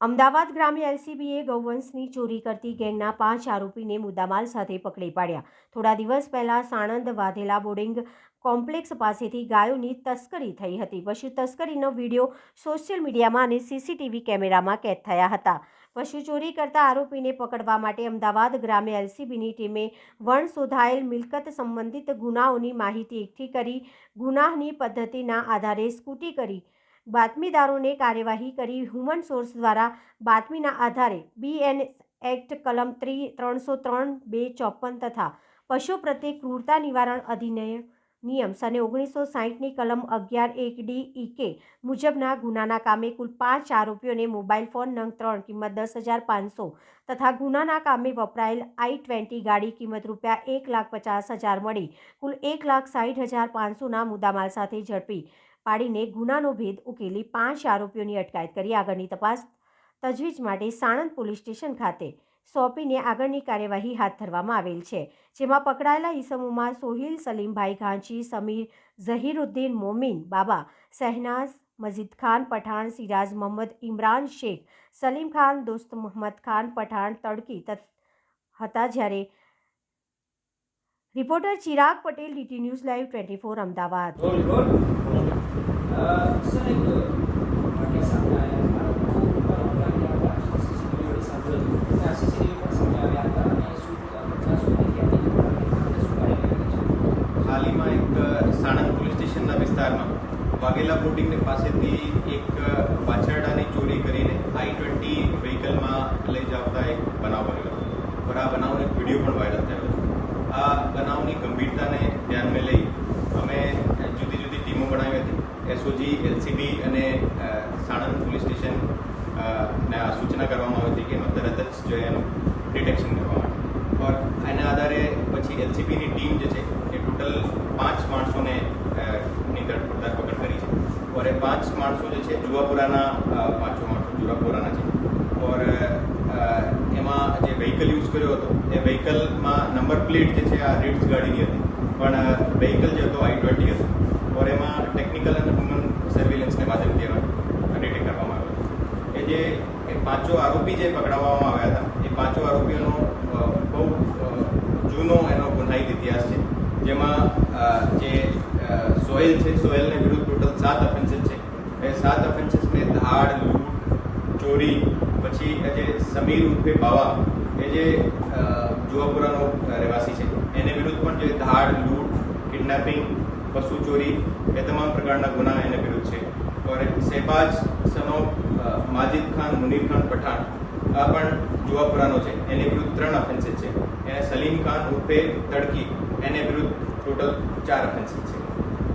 અમદાવાદ ગ્રામ્ય એલસીબીએ ગૌવંશની ચોરી કરતી ગેંગના પાંચ આરોપીને મુદ્દામાલ સાથે પકડી પાડ્યા. થોડા દિવસ પહેલા સાણંદ વાધેલા બોર્ડિંગ કોમ્પ્લેક્સ પાસેથી ગાયોની તસ્કરી થઈ હતી. પશુ તસ્કરીનો વીડિયો સોશિયલ મીડિયામાં અને સીસીટીવી કેમેરામાં કેદ થયા હતા. પશુ ચોરી કરતા આરોપીને પકડવા માટે અમદાવાદ ગ્રામ્ય એલસીબીની ટીમે વણ શોધાયેલ મિલકત સંબંધિત ગુનાઓની માહિતી એકઠી કરી ગુનાહની પદ્ધતિના આધારે સ્કૂટી કરી બાતમીદારોને કાર્યવાહી કરી હ્યુમન સોર્સ દ્વારા બાતમીના આધારે બીએન એક્ટ કલમ ત્રી ત્રણસો ત્રણ બે ચોપન તથા પશુ પ્રત્યે ક્રૂરતા નિવારણ અધિનિયમ નિયમ સને ઓગણીસો સાહીઠની કલમ અગિયાર એક ડી ઈકે મુજબના ગુનાના કામે કુલ પાંચ આરોપીઓને મોબાઈલ ફોન નંગ ત્રણ કિંમત દસ હજાર પાંચસો તથા ગુનાના કામે વપરાયેલ આઈ ટ્વેન્ટી ગાડી કિંમત રૂપિયા એક લાખ પચાસ હજાર મળી કુલ એક લાખ સાઠ હજાર પાંચસોના મુદ્દામાલ સાથે ઝડપી પાડીને ગુનાનો ભેદ ઉકેલી પાંચ આરોપીઓની અટકાયત કરી. આગળની તપાસ તજવીજ માટે સાણંદ પોલીસ સ્ટેશન ખાતે સોંપીને આગળની કાર્યવાહી હાથ ધરવામાં આવેલ છે, જેમાં પકડાયેલા ઈસમોમાં સોહિલ સલીમભાઈ ઘાંચી, સમીર ઝહીરુદ્દીન મોમીન બાબા, શહેનાઝ મજીદ ખાન પઠાણ, સિરાજ મોહમ્મદ ઇમરાન શેખ, સલીમ ખાન, દોસ્ત મોહમ્મદ ખાન પઠાણ, તડકી હતા જ્યારે reporter Chirag Patel, DT news live twenty four Ahmedabad roll roll sir એક માટે સામે આવ્યા આરોપો ઉપર હુમલા કર્યા હતા સીસીટીવી સાંભળ્યું હતું ત્યાં સીસીટીવી પણ સામે આવ્યા હતા અને શું પચાસ સુધી ક્યાંથી શું કાર્યવાહી છે હાલીમાં એક સાણંદ પોલીસ સ્ટેશનના વિસ્તારમાં વાઘેલા બોટિંગની પાસેથી એક વાછરડાની ચોરી કરીને આઈ ટ્વેન્ટી વ્હીકલમાં લઈ જતા એક બનાવ બન્યો હતો. પર આ બનાવનો એક વીડિયો પણ વાયરલ થયો હતો. આ બનાવની ગંભીરતાને ધ્યાનમાં લઈ અમે જુદી જુદી ટીમો બનાવી હતી. એસઓજી, એલસીબી અને સાણંદ પોલીસ સ્ટેશન સૂચના કરવામાં આવી હતી કે એમાં તરત જ જો એનું ડિટેક્શન કરવા માટે ઓર એના આધારે પછી એલસીબીની ટીમ જે છે એ ટોટલ પાંચ માણસોને અ, ની ધર- ધરપકડ કરી છે ઓર એ પાંચ માણસો જે છે, જુવાપુરાના પાંચો માણસો જુવાપુરાના છે. ઓર એમાં જે વ્હીકલ યુઝ કર્યો હતો, એ વ્હીકલમાં નંબર પ્લેટ જે છે, આ રીડ્સ ગાડીની હતી. પણ વ્હીકલ જે હતો આઈ ટ્વેન્ટી હતો. ઓર એમાં ટેકનિકલ અને હ્યુમન સર્વેલન્સને માધ્યમથી એમાં ડિટેક્ટ કરવામાં આવ્યો એ જે પાંચો આરોપી જે પકડાવવામાં આવ્યા હતા, એ પાંચો આરોપીઓનો બહુ જૂનો એનો ગુનાહિત ઇતિહાસ છે. જેમાં જે સોહેલ છે, સોહેલને વિરુદ્ધ ટોટલ સાત ઓફેન્સીસ સાત ઓફેન્સીસને ધાડ, લૂંટ, ચોરી, પછી જે સમીર ઉર્ફે બાવા, એ જે જુવાપુરાનો રહેવાસી છે, એને વિરુદ્ધ પણ જે ધાડ, લૂંટ, કિડનેપિંગ, પશુ ચોરી, એ તમામ પ્રકારના ગુના એને વિરુદ્ધ છે. ઓર શહેબાજ સનો માજિદ ખાન, મુનીર ખાન પઠાણ, આ પણ જુવાપુરાનો છે. એની વિરુદ્ધ ત્રણ ઓફેન્સીસ છે. એને સલીમ ખાન ઉર્ફે તડકી, એને વિરુદ્ધ ટોટલ ચાર ઓફેન્સીસ છે.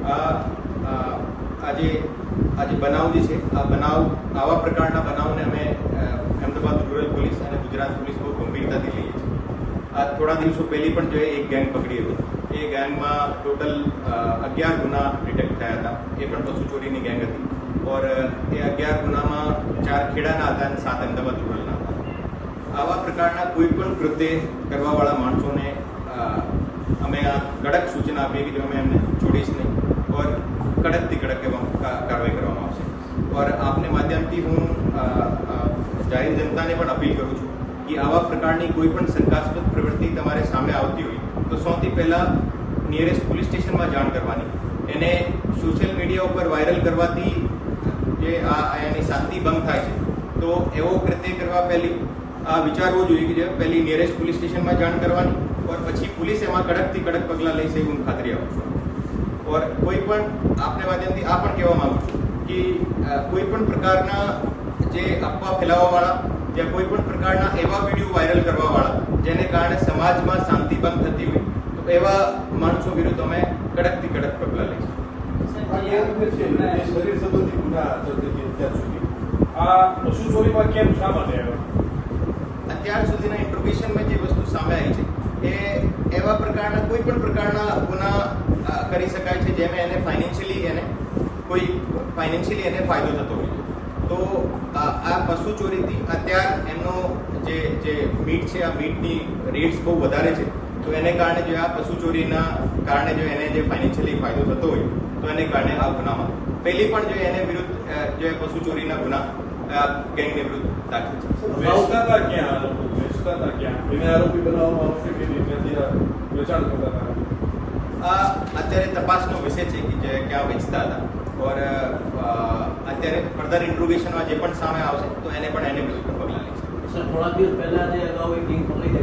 આ આજે આજે બનાવ જે છે, આ બનાવ, આવા પ્રકારના બનાવને અમે અમદાવાદ રૂરલ પોલીસ અને ગુજરાત પોલીસ બહુ ગંભીરતાથી લઈએ છીએ. આ થોડા દિવસો પહેલી પણ જો એક ગેંગ પકડી હતી. એ ગેંગમાં ટોટલ અગિયાર ગુના ડિટેક્ટ થયા હતા. એ પણ પશુ ચોરીની ગેંગ હતી. ઓર, એ અગિયાર ગુનામાં ચાર ખેડાના હતા અને સાત અમદાવાદ રૂરલના હતા. આવા પ્રકારના કોઈ પણ કૃત્ય કરવાવાળા માણસોને અમે આ કડક સૂચના આપીએ કે જો અમે એમને છોડીશ નહીં. ઓર કડકથી કડક એવા કાર્યવાહી કરવામાં આવશે. ઓર આપને માધ્યમથી હું જાહેર જનતાને પણ અપીલ કરું છું કે આવા પ્રકારની કોઈ પણ શંકાસ્પદ પ્રવૃત્તિ તમારે સામે આવતી હોય, તો સૌથી પહેલાં નિયરેસ્ટ પોલીસ સ્ટેશનમાં જાણ કરવાની. એને સોશિયલ મીડિયા ઉપર વાયરલ કરવાથી જે આ એની શાંતિ ભંગ થાય છે, તો એવો કૃત્ય કરવા પહેલી, આ વિચારવું જોઈએ કે જે પહેલી નિયરેસ્ટ પોલીસ સ્ટેશનમાં જાણ કરવાની ઓર પછી પોલીસ એમાં કડકથી કડક પગલાં લઈ એવું હું ખાતરી આપું છું. ઓર કોઈ પણ આપણે માધ્યમથી આ પણ કહેવા માંગુ છું કે કોઈ પણ પ્રકારના જે અફવા ફેલાવવાવાળા જે કોઈ પણ પ્રકારના એવા વીડિયો વાયરલ કરવાવાળા જેને કારણે સમાજમાં શાંતિ ભંગ થતી હોય તો એવા માણસો વિરુદ્ધ અમે કડકથી કડક પગલાં લઈશું. શરીર સંબંધી ગુના અત્યાર સુધી આ પશુ ચોરીમાં કેમ શા માટે અત્યાર સુધીના ઇન્ટ્રોગેશનમાં જે વસ્તુ સામે આવી છે એ એવા પ્રકારના કોઈ પણ પ્રકારના ગુના કરી શકાય છે જેમાં એને ફાઇનાન્શિયલી એને કોઈ ફાઇનાન્શિયલી એને ફાયદો થતો હોય તો આ પશુ ચોરીથી અત્યાર એમનો જે જે મીટ છે, આ મીટની રેટ્સ બહુ વધારે છે. તો એને કારણે જો આ પશુ ચોરીના કારણે જો એને જે ફાઇનાન્શિયલી ફાયદો થતો હોય, તો એને કારણે આ ગુનામાં પહેલી પણ જો એને વિરુદ્ધ જો પશુ ચોરીના ગુના ગેંગની વિરુદ્ધ દાખલ છે. વેચતા ક્યાં વેચતા ક્યાં? એને આરોપી બનાવવામાં આવશે કે વેચાણ કરતા અત્યારે તપાસનો વિષય છે કે જે ક્યાં વેચતા હતા. ઓર અત્યારે ફર્ધર ઇન્ટ્રોગેશનમાં જે પણ સામે આવશે, તો એને પણ એને પગલાં લેશે. સર, થોડા દિવસ પહેલા જે અગાઉ એક લિંક પકડી